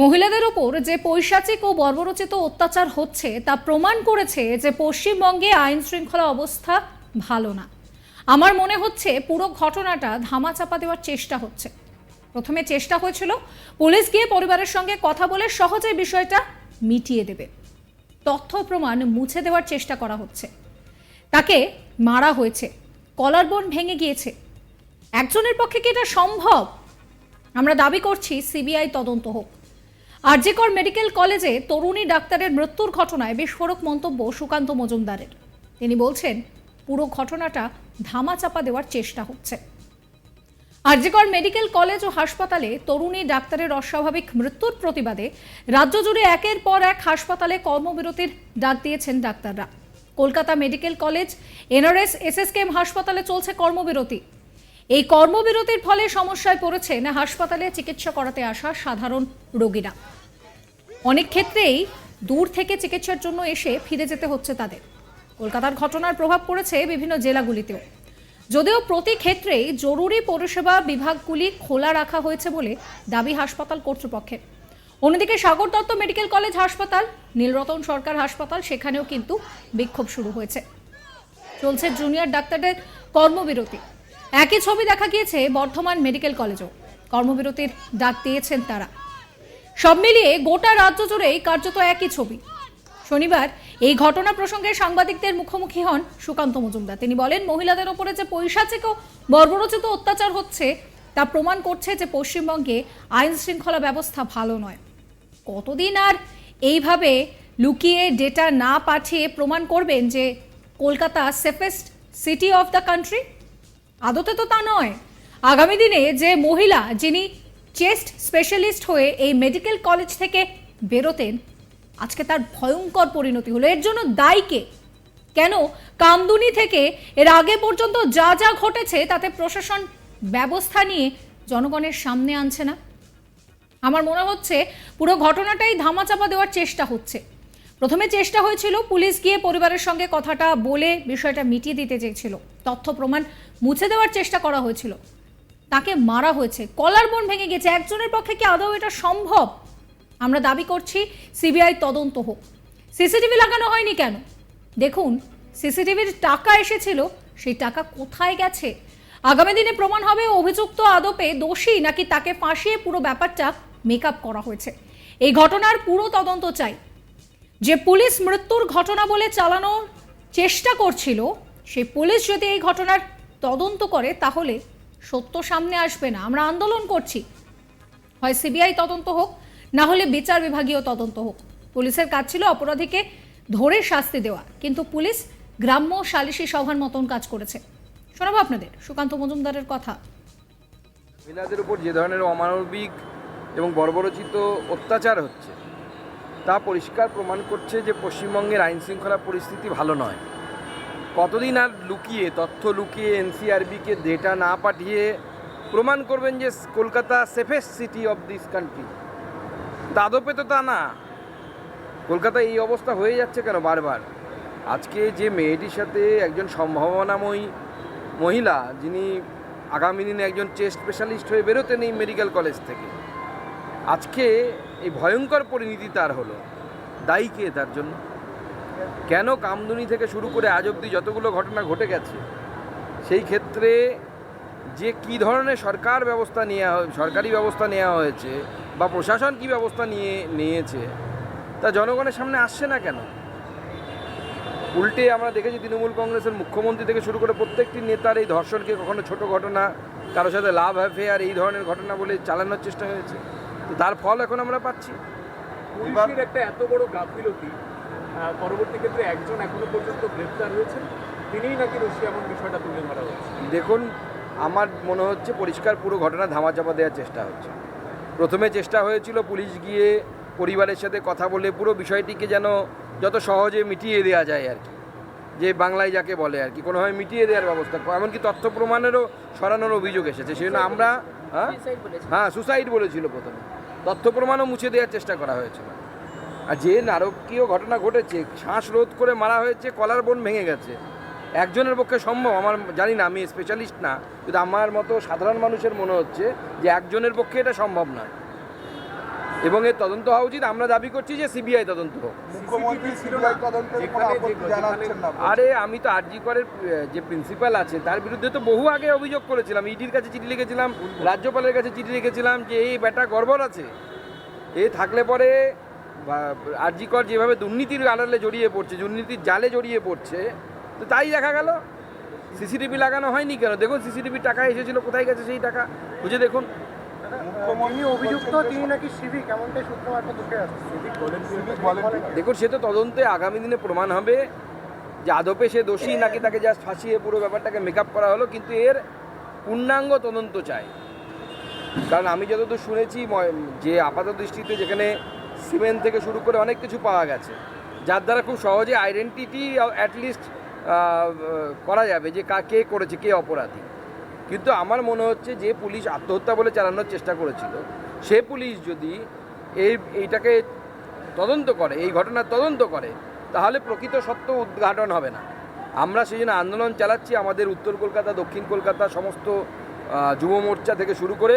মহিলাদের ওপর যে পৈশাচিক ও বর্বরচিত অত্যাচার হচ্ছে, তা প্রমাণ করেছে যে পশ্চিমবঙ্গে আইন শৃঙ্খলা অবস্থা ভালো না। আমার মনে হচ্ছে পুরো ঘটনাটা ধামাচাপা দেওয়ার চেষ্টা হচ্ছে। প্রথমে চেষ্টা হয়েছিল, পুলিশ গিয়ে পরিবারের সঙ্গে কথা বলে সহজে বিষয়টা মিটিয়ে দেবে। তথ্য প্রমাণ মুছে দেওয়ার চেষ্টা করা হচ্ছে। তাকে মারা হয়েছে, কলার বোন ভেঙে গিয়েছে। একজনের পক্ষে কি এটা সম্ভব? আমরা দাবি করছি, সিবিআই তদন্ত হোক। আরজিকর মেডিকেল কলেজে তরুণী ডাক্তারের মৃত্যুর ঘটনায় বিস্ফোরক মন্তব্য সুকান্ত মজুমদারের। তিনি বলছেন, পুরো ঘটনাটা ধামাচাপা দেওয়ার চেষ্টা হচ্ছে। আরজিকর মেডিকেল কলেজ ও হাসপাতালে তরুণী ডাক্তারের অস্বাভাবিক মৃত্যুর প্রতিবাদে রাজ্য জুড়ে একের পর এক হাসপাতালে কর্মবিরতির ডাক দিয়েছেন ডাক্তাররা। Kolkata medical college, NRS, SSKM হাসপাতালে চলছে কর্মবিরতি। এই কর্মবিরতির ফলে সমস্যায় পড়েছেন হাসপাতালে চিকিৎসা করাতে আসা সাধারণ রোগীরা। অনেক ক্ষেত্রেই দূর থেকে চিকিৎসার জন্য এসে ফিরে যেতে হচ্ছে তাদের। কলকাতার ঘটনার প্রভাব পড়েছে বিভিন্ন জেলাগুলিতেও। যদিও প্রতি ক্ষেত্রেই জরুরি পরিষেবা বিভাগগুলি খোলা রাখা হয়েছে বলে দাবি হাসপাতাল কর্তৃপক্ষের। অন্যদিকে সাগর দত্ত মেডিকেল কলেজ হাসপাতাল, নীলরতন সরকার হাসপাতাল, সেখানেও কিন্তু বিক্ষোভ শুরু হয়েছে। চলছে জুনিয়র ডাক্তারদের কর্মবিরতি। একই ছবি দেখা গিয়েছে বর্ধমান মেডিকেল কলেজেও। কর্মবিরতির ডাক দিয়েছেন তারা। সব মিলিয়ে গোটা রাজ্য জুড়েই কার্যত একই ছবি। শনিবার এই ঘটনা প্রসঙ্গে সাংবাদিকদের মুখোমুখি হন সুকান্ত মজুমদার। তিনি বলেন, মহিলাদের ওপরে যে পৈশাচিক ও বর্বরচিত অত্যাচার হচ্ছে, তা প্রমাণ করছে যে পশ্চিমবঙ্গে আইন শৃঙ্খলা ব্যবস্থা ভালো নয়। কতদিন আর এইভাবে লুকিয়ে ডেটা না পাঠিয়ে প্রমাণ করবেন যে Kolkata safest city of the country আদতে তো তা নয়। আগামী দিনে যে মহিলা যিনি চেস্ট স্পেশালিস্ট হয়ে এই মেডিকেল কলেজ থেকে বেরোতেন, আজকে তার ভয়ঙ্কর পরিণতি হলো। এর জন্য দায়ী কে? কেন? কামদুনি থেকে এর আগে পর্যন্ত যা যা ঘটেছে, তাতে প্রশাসন ব্যবস্থা নিয়ে জনগণের সামনে আনছে না। আমার মনে হচ্ছে পুরো ঘটনাটাই ধামাচাপা দেওয়ার চেষ্টা হচ্ছে। প্রথমে চেষ্টা হয়েছিল পুলিশ গিয়ে পরিবারের সঙ্গে কথাটা বলে বিষয়টা মিটিয়ে দিতে চেয়েছিল। তথ্য প্রমাণ মুছে দেওয়ার চেষ্টা করা হয়েছিল। তাকে মারা হয়েছে। কলার বোন ভেঙে গেছে। একজনের পক্ষে কি আদৌ এটা সম্ভব? আমরা দাবি করছি সিবিআই তদন্ত হোক। সিসিটিভি লাগানো হয়নি কেন? দেখুন, সিসিটিভির টাকা এসেছিল, সেই টাকা কোথায় গেছে? আগামী দিনে প্রমাণ হবে অভিযুক্ত আদপে দোষী নাকি তাকে ফাঁসিয়ে পুরো ব্যাপারটা মেকআপ করা হয়েছে। এই ঘটনার পুরো তদন্ত চাই। যে পুলিশ মৃত্যুর ঘটনা বলে চালানোর চেষ্টা করছিল, সেই পুলিশ যদি এই ঘটনার তদন্ত করে, তাহলে সত্য সামনে আসবে না। আমরা আন্দোলন করছি। হয় সিবিআই তদন্ত হোক, না হলে বিচার বিভাগীয় তদন্ত হোক। পুলিশের কাজ ছিল অপরাধীকে ধরে শাস্তি দেওয়া। কিন্তু পুলিশ গ্রাম্য সালিশি সভার মতন কাজ করেছে। শোনাবো আপনাদের সুকান্ত মজুমদারের কথা। মহিলাদের উপর যে ধরনের অমানবিক এবং বর্বরচিত অত্যাচার হচ্ছে তা পরিষ্কার প্রমাণ করছে যে পশ্চিমবঙ্গের আইন শৃঙ্খলা পরিস্থিতি ভালো নয়। কতদিন আর লুকিয়ে, তথ্য লুকিয়ে এনসিআরবিকে ডেটা না পাঠিয়ে প্রমাণ করবেন যে Kolkata safest city of this country দাদপে তো তা না। কলকাতায় এই অবস্থা হয়ে যাচ্ছে কেন বারবার? আজকে যে মেয়েটির সাথে একজন সম্ভাবনাময়ী মহিলা, যিনি আগামী দিনে একজন চেস্ট স্পেশালিস্ট হয়ে বেরোতেন এই মেডিকেল কলেজ থেকে, আজকে এই ভয়ঙ্কর পরিণতি তার হলো। দায়ী কে তার জন্য? কেন কামদুনি থেকে শুরু করে আজ অবধি যতগুলো ঘটনা ঘটে গেছে, সেই ক্ষেত্রে যে কি ধরনের সরকার ব্যবস্থা নেওয়া সরকারি ব্যবস্থা নেওয়া হয়েছে বা প্রশাসন কি ব্যবস্থা নিয়ে, নিয়েছে, তা জনগণের সামনে আসছে না কেন? উল্টে আমরা দেখেছি তৃণমূল কংগ্রেসের মুখ্যমন্ত্রী থেকে শুরু করে প্রত্যেকটি নেতার এই ধর্ষণকে কখনো ছোট ঘটনা, কারোর সাথে লাভ অ্যাফেয়ার এই ধরনের ঘটনা বলে চালানোর চেষ্টা হয়েছে। তার ফল এখন আমরা পাচ্ছি। পুলিশের একটা এত বড় গাফিলতি পরবর্তী ক্ষেত্রে একজন এখনও পর্যন্ত গ্রেপ্তার হয়েছেন তিনিই নাকি দোষী এমন বিষয়টা তুলে ধরা হচ্ছে। দেখুন আমার মনে হচ্ছে পরিষ্কার পুরো ঘটনা ধামাচাপা দেওয়ার চেষ্টা হচ্ছে। প্রথমে চেষ্টা হয়েছিল পুলিশ গিয়ে পরিবারের সাথে কথা বলে পুরো বিষয়টিকে যেন যত সহজে মিটিয়ে দেওয়া যায় আর কি। যে বাংলায় যাকে বলে আর কি কোনোভাবে মিটিয়ে দেওয়ার ব্যবস্থা এমনকি তথ্য প্রমাণেরও সরানোর অভিযোগ এসেছে। সেই জন্য আমরা হ্যাঁ হ্যাঁ সুসাইড বলেছিল প্রথমে। তথ্য প্রমাণও মুছে দেওয়ার চেষ্টা করা হয়েছিল। আর যে নারকীয় ঘটনা ঘটেছে, শ্বাস রোধ করে মারা হয়েছে, কলার বোন ভেঙে গেছে। একজনের পক্ষে সম্ভব, আমার জানি না, আমি স্পেশালিস্ট না, কিন্তু আমার মতো সাধারণ মানুষের মনে হচ্ছে যে একজনের পক্ষে এটা সম্ভব নয়। এবং এর তদন্ত হওয়া উচিত। আমরা দাবি করছি যে সিবিআই তদন্ত হোক। আরে আমি তো আরজি করের যে প্রিন্সিপাল আছে তার বিরুদ্ধে তো বহু আগে অভিযোগ করেছিলাম। ইডির কাছে চিঠি লিখেছিলাম রাজ্যপালের কাছে চিঠি লিখেছিলাম যে এই ব্যাটা গড়বড় আছে। এ থাকলে পরে আরজি কর যেভাবে দুর্নীতির আড়ালে জড়িয়ে পড়ছে দুর্নীতির জালে জড়িয়ে পড়ছে তো তাই দেখা গেল। সিসিটিভি লাগানো হয়নি কেন? দেখুন সিসিটিভি টাকা এসেছিল কোথায় গেছে সেই টাকা? খুঁজে দেখুন। দেখুন সে তো তদন্তে আগামী দিনে প্রমাণ হবে। যে আদপে সে দোষী নাকি তাকে জাস্ট ফাঁসিয়ে পুরো ব্যাপারটাকে মেকআপ করা হলো কিন্তু এর পূর্ণাঙ্গ তদন্ত চাই। কারণ আমি যতদূর শুনেছি যে আপাত দৃষ্টিতে যেখানে সিমেন্ট থেকে শুরু করে অনেক কিছু পাওয়া গেছে যার দ্বারা খুব সহজে আইডেন্টিটি অ্যাটলিস্ট করা যাবে যে কা কে করেছে কে অপরাধী। কিন্তু আমার মনে হচ্ছে যে পুলিশ আত্মহত্যা বলে চালানোর চেষ্টা করেছিল, সে পুলিশ যদি এই, এইটাকে তদন্ত করে, এই ঘটনার তদন্ত করে, তাহলে প্রকৃত সত্য উদ্ঘাটন হবে না। আমরা সেই জন্য আন্দোলন চালাচ্ছি, আমাদের উত্তর কলকাতা, দক্ষিণ কলকাতা সমস্ত যুব মোর্চা থেকে শুরু করে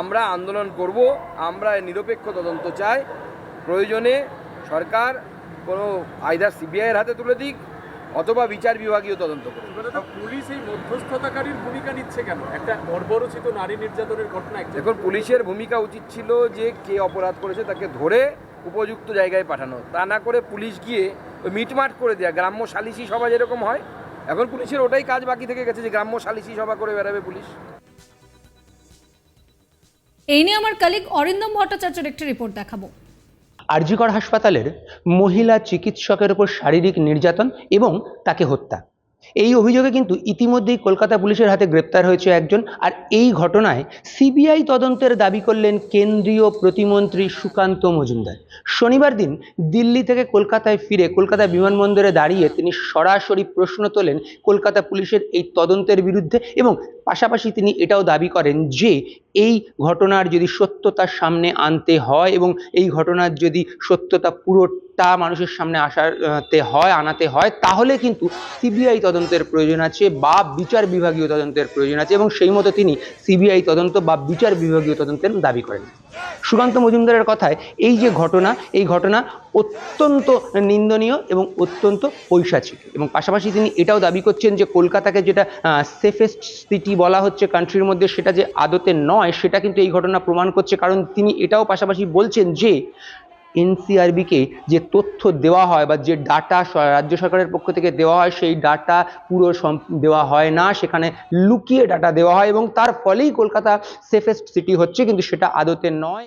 আমরা আন্দোলন করব, আমরা নিরপেক্ষ তদন্ত চাই। প্রয়োজনে সরকার কোনো আইদার সিবিআইয়ের হাতে তুলে দিক অথবা বিচার বিভাগীয় তদন্ত করুক পুলিশ এই মধ্যস্থতাকারীর ভূমিকা নিচ্ছে কেন? একটা বর্বরচিত নারী নির্যাতনের ঘটনা দেখুন পুলিশের ভূমিকা উচিত ছিল যে কে অপরাধ করেছে তাকে ধরে উপযুক্ত জায়গায় পাঠানো। তা না করে পুলিশ গিয়ে ওই মিটমাট করে দেওয়া গ্রাম্য সালিসি সভা যেরকম হয় এখন পুলিশের ওটাই কাজ বাকি থেকে গেছে যে গ্রাম্য সালিসি সভা করে বেড়াবে পুলিশ। এই নিয়ে আমার কালিক অরিন্দম ভট্টাচার্যের একটি রিপোর্ট দেখাবো। আরজিকর হাসপাতালের মহিলা চিকিৎসকের উপর শারীরিক নির্যাতন এবং তাকে হত্যা। এই অভিযোগে কিন্তু ইতিমধ্যেই কলকাতা পুলিশের হাতে গ্রেপ্তার হয়েছে একজন আর এই ঘটনায় সিবিআই তদন্তের দাবি করলেন কেন্দ্রীয় প্রতিমন্ত্রী সুকান্ত মজুমদার। শনিবার দিন দিল্লি থেকে কলকাতায় ফিরে কলকাতা বিমানবন্দরে দাঁড়িয়ে তিনি সরাসরি প্রশ্ন তোলেন কলকাতা পুলিশের এই তদন্তের বিরুদ্ধে এবং পাশাপাশি তিনি এটাও দাবি করেন যে এই ঘটনার যদি সত্যতা সামনে আনতে হয় এবং এই ঘটনার যদি সত্যতা পুরোটা মানুষের সামনে আসাতে হয়, আনাতে হয়, তাহলে কিন্তু সিবিআই তদন্তের প্রয়োজন আছে বা বিচার বিভাগীয় তদন্তের প্রয়োজন আছে এবং সেই মতো তিনি সিবিআই তদন্ত বা বিচার বিভাগীয় তদন্তের দাবি করেন। সুকান্ত মজুমদারের কথায়, এই যে ঘটনা, এই ঘটনা অত্যন্ত নিন্দনীয় এবং অত্যন্ত পৈশাচিক। এবং পাশাপাশি তিনি এটাও দাবি করছেন যে কলকাতাকে যেটা সেফেস্ট সিটি বলা হচ্ছে কান্ট্রির মধ্যে, সেটা যে আদতে নয়, সেটা কিন্তু এই ঘটনা প্রমাণ করছে। কারণ তিনি এটাও পাশাপাশি বলছেন যে, এনসিআরবিকে যে তথ্য দেওয়া হয় বা যে ডাটা রাজ্য সরকারের পক্ষ থেকে দেওয়া হয়, সেই ডাটা পুরো দেওয়া হয় না। সেখানে লুকিয়ে ডাটা দেওয়া হয় এবং তার ফলেই কলকাতা সেফেস্ট সিটি হচ্ছে, কিন্তু সেটা আদতে নয়।